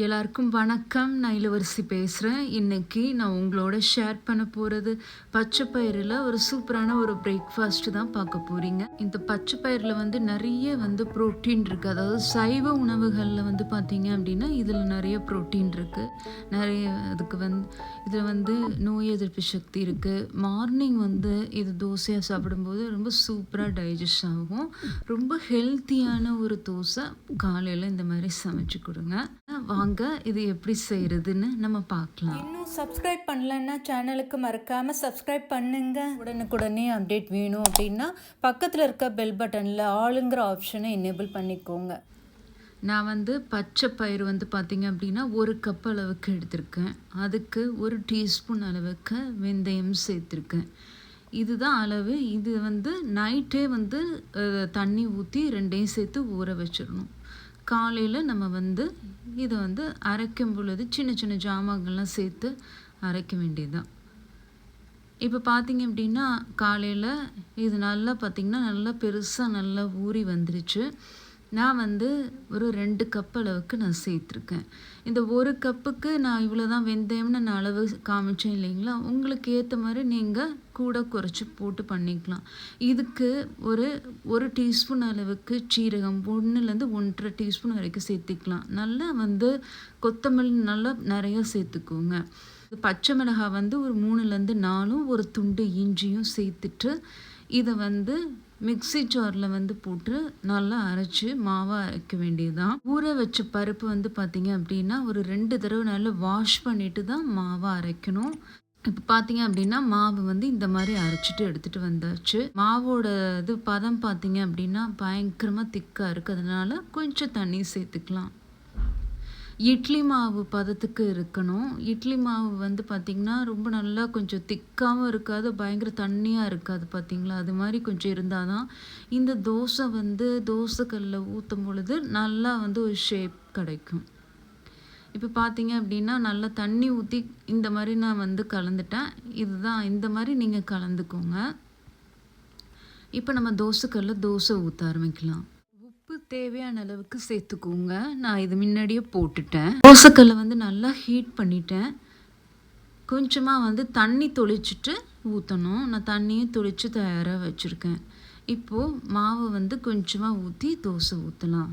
எல்லாருக்கும் வணக்கம். நான் இளவரசி பேசுகிறேன் இன்னைக்கு நான் உங்களோட ஷேர் பண்ண போகிறது பச்சை பயிரில் ஒரு சூப்பரான ஒரு பிரேக்ஃபாஸ்ட்டு தான் பார்க்க போகிறீங்க இந்த பச்சை பயிரில் வந்து நிறைய வந்து ப்ரோட்டீன் இருக்குது அதாவது சைவ உணவுகளில் வந்து பார்த்தீங்க அப்படின்னா இதில் நிறைய புரோட்டீன் இருக்குது நிறைய அதுக்கு வந்து இதில் வந்து நோய் எதிர்ப்பு சக்தி இருக்குது மார்னிங் வந்து இது தோசையாக சாப்பிடும்போது ரொம்ப சூப்பராக டைஜஸ்ட் ஆகும். ரொம்ப ஹெல்த்தியான ஒரு தோசை காலையில் இந்த மாதிரி சமைச்சு கொடுங்க. வாங்க இது எப்படி செய்கிறதுன்னு நம்ம பார்க்கலாம். இன்னும் சப்ஸ்கிரைப் பண்ணலன்னா சேனலுக்கு மறக்காமல் சப்ஸ்கிரைப் பண்ணுங்க. உடனுக்குடனே அப்டேட் வேணும் அப்படின்னா பக்கத்தில் இருக்க பெல் பட்டனில் ஆளுங்கிற ஆப்ஷனை எனேபிள் பண்ணிக்கோங்க. நான் வந்து பச்சை பயிறு வந்து பார்த்தீங்க அப்படின்னா ஒரு கப் அளவுக்கு எடுத்திருக்கேன். அதுக்கு ஒரு டீஸ்பூன் அளவுக்கு வெந்தயம் சேர்த்துருக்கேன். இதுதான் அளவு. இது வந்து நைட்டே வந்து தண்ணி ஊற்றி ரெண்டையும் சேர்த்து ஊற வச்சிடணும். காலையில் நம்ம வந்து இதை வந்து அரைக்கும் பொழுது சின்ன சின்ன ஜாமான்கள்லாம் சேர்த்து அரைக்க வேண்டியதுதான். இப்போ பார்த்தீங்க அப்படின்னா காலையில் இது நல்லா பார்த்திங்கன்னா நல்லா பெருசாக நல்லா ஊறி வந்துருச்சு. நான் வந்து ஒரு ரெண்டு கப் அளவுக்கு நான் சேர்த்துருக்கேன். இந்த ஒரு கப்புக்கு நான் இவ்வளோ தான் வெந்தயம்னு நான் அளவு காமிச்சேன் இல்லைங்களா? உங்களுக்கு ஏற்ற மாதிரி நீங்கள் கூட குறைச்சி போட்டு பண்ணிக்கலாம். இதுக்கு ஒரு ஒரு டீஸ்பூன் அளவுக்கு சீரகம் ஒன்றுலேருந்து ஒன்றரை டீஸ்பூன் வரைக்கும் சேர்த்துக்கலாம். நல்லா வந்து கொத்தமல்லி நல்லா நிறையா சேர்த்துக்கோங்க. பச்சை மிளகாய் வந்து ஒரு மூணுலேருந்து நாலும் ஒரு துண்டு இஞ்சியும் சேர்த்துட்டு இதை வந்து மிக்ஸி ஜாரில் வந்து போட்டு நல்லா அரைச்சி மாவாக அரைக்க வேண்டியதுதான். ஊற வச்ச பருப்பு வந்து பார்த்தீங்க அப்படின்னா ஒரு ரெண்டு தடவை நல்லா வாஷ் பண்ணிட்டு தான் மாவை அரைக்கணும். இப்போ பார்த்தீங்க அப்படின்னா மாவு வந்து இந்த மாதிரி அரைச்சிட்டு எடுத்துகிட்டு வந்தாச்சு. மாவோட இது பதம் பார்த்தீங்க அப்படின்னா பயங்கரமாக திக்காக இருக்குது அதனால கொஞ்சம் தண்ணி சேர்த்துக்கலாம். இட்லி மாவு பதத்துக்கு இருக்கணும். இட்லி மாவு வந்து பார்த்திங்கன்னா ரொம்ப நல்லா கொஞ்சம் திக்காகவும் இருக்காது பயங்கர தண்ணியாக இருக்காது பார்த்தீங்களா அது மாதிரி கொஞ்சம் இருந்தால் தான் இந்த தோசை வந்து தோசைக்கல்லில் ஊற்றும் பொழுது நல்லா வந்து ஒரு ஷேப் கிடைக்கும். இப்போ பார்த்தீங்க அப்படின்னா நல்லா தண்ணி ஊற்றி இந்த மாதிரி நான் வந்து கலந்துட்டேன். இதுதான் இந்த மாதிரி நீங்கள் கலந்துக்கோங்க. இப்போ நம்ம தோசைக்கல்லில் தோசை ஊற்ற ஆரம்பிக்கலாம். தேவையான அளவுக்கு சேர்த்துக்கோங்க. நான் இது முன்னாடியே போட்டுட்டேன். தோசைக்கல்லை வந்து நல்லா ஹீட் பண்ணிட்டேன். கொஞ்சமாக வந்து தண்ணி தொளிச்சிட்டு ஊற்றணும் நான் தண்ணியும் தொளித்து தயாராக வச்சுருக்கேன். இப்போது மாவை வந்து கொஞ்சமாக ஊற்றி தோசை ஊற்றலாம்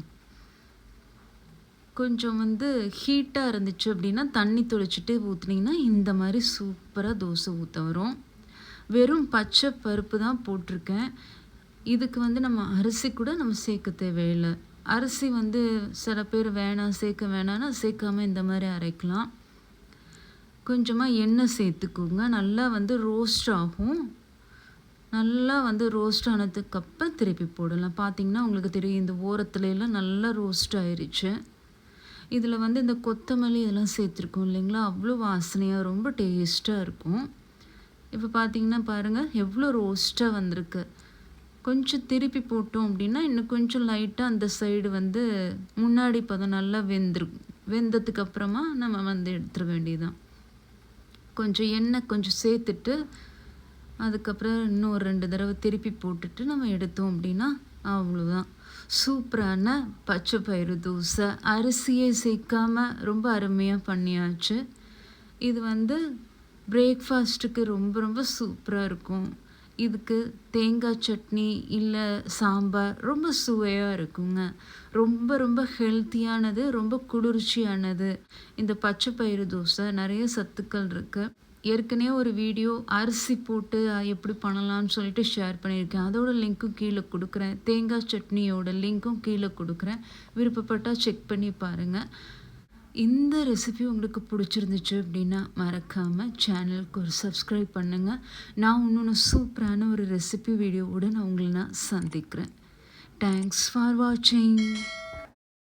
கொஞ்சம் வந்து ஹீட்டாக இருந்துச்சு அப்படின்னா தண்ணி தொளிச்சிட்டு ஊற்றுனீங்கன்னா இந்த மாதிரி சூப்பராக தோசை ஊற்ற வரும். வெறும் பச்சை பருப்பு தான் போட்டிருக்கேன். இதுக்கு வந்து நம்ம அரிசி கூட நம்ம சேர்க்க தேவையில்லை. அரிசி வந்து சில பேர் வேணாம் சேர்க்க வேணாம்னா சேர்க்காம இந்த மாதிரி அரைக்கலாம். கொஞ்சமாக எண்ணெய் சேர்த்துக்கோங்க. நல்லா வந்து ரோஸ்ட் ஆகும். நல்லா வந்து ரோஸ்ட் ஆனதுக்கப்புறம் திருப்பி போடலாம். பார்த்தீங்கன்னா உங்களுக்கு தெரியும் இந்த ஓரத்துலலாம் நல்லா ரோஸ்ட் ஆயிடுச்சு இதில் வந்து இந்த கொத்தமல்லி இதெல்லாம் சேர்த்துருக்கோம் இல்லைங்களா? அவ்வளோ வாசனையாக ரொம்ப டேஸ்ட்டாக இருக்கும். இப்போ பார்த்தீங்கன்னா பாருங்கள் எவ்வளோ ரோஸ்ட்டாக வந்திருக்கு. கொஞ்சம் திருப்பி போட்டோம் அப்படின்னா இன்னும் கொஞ்சம் லைட்டாக அந்த சைடு வந்து முன்னாடி பதம் நல்லா வெந்துருக்கும் வெந்ததுக்கு அப்புறமா நம்ம வந்து எடுத்துட வேண்டியதுதான். கொஞ்சம் எண்ணெய் கொஞ்சம் சேர்த்துட்டு அதுக்கப்புறம் இன்னும் ஒரு ரெண்டு தடவை திருப்பி போட்டுட்டு நம்ம எடுத்தோம் அப்படின்னா அவ்வளோதான் சூப்பரான பச்சை பயிறு தோசை. அரிசியே சேர்க்காம ரொம்ப அருமையாக பண்ணியாச்சு. இது வந்து பிரேக்ஃபாஸ்ட்டுக்கு ரொம்ப ரொம்ப சூப்பராக இருக்கும். இதுக்கு தேங்காய் சட்னி இல்லை சாம்பார் ரொம்ப சுவையாக இருக்குங்க. ரொம்ப ரொம்ப ஹெல்த்தியானது ரொம்ப குளிர்ச்சியானது. இந்த பச்சை பயிறு தோசை நிறைய சத்துக்கள் இருக்குது ஏற்கனவே ஒரு வீடியோ அரிசி போட்டு எப்படி பண்ணலாம்னு சொல்லிட்டு ஷேர் பண்ணியிருக்கேன். அதோட லிங்க்கும் கீழே கொடுக்குறேன். தேங்காய் சட்னியோட லிங்க்கும் கீழே கொடுக்குறேன். விருப்பப்பட்டால் செக் பண்ணி பாருங்கள் இந்த ரெசிபி உங்களுக்கு பிடிச்சிருந்துச்சு அப்படின்னா மறக்காமல் சேனலுக்கு ஒரு சப்ஸ்கிரைப் பண்ணுங்கள் நான் இன்னொன்று சூப்பரான ஒரு ரெசிபி வீடியோவோடு நான் உங்களை நான் சந்திக்கிறேன். தேங்க்ஸ் ஃபார் வாட்சிங்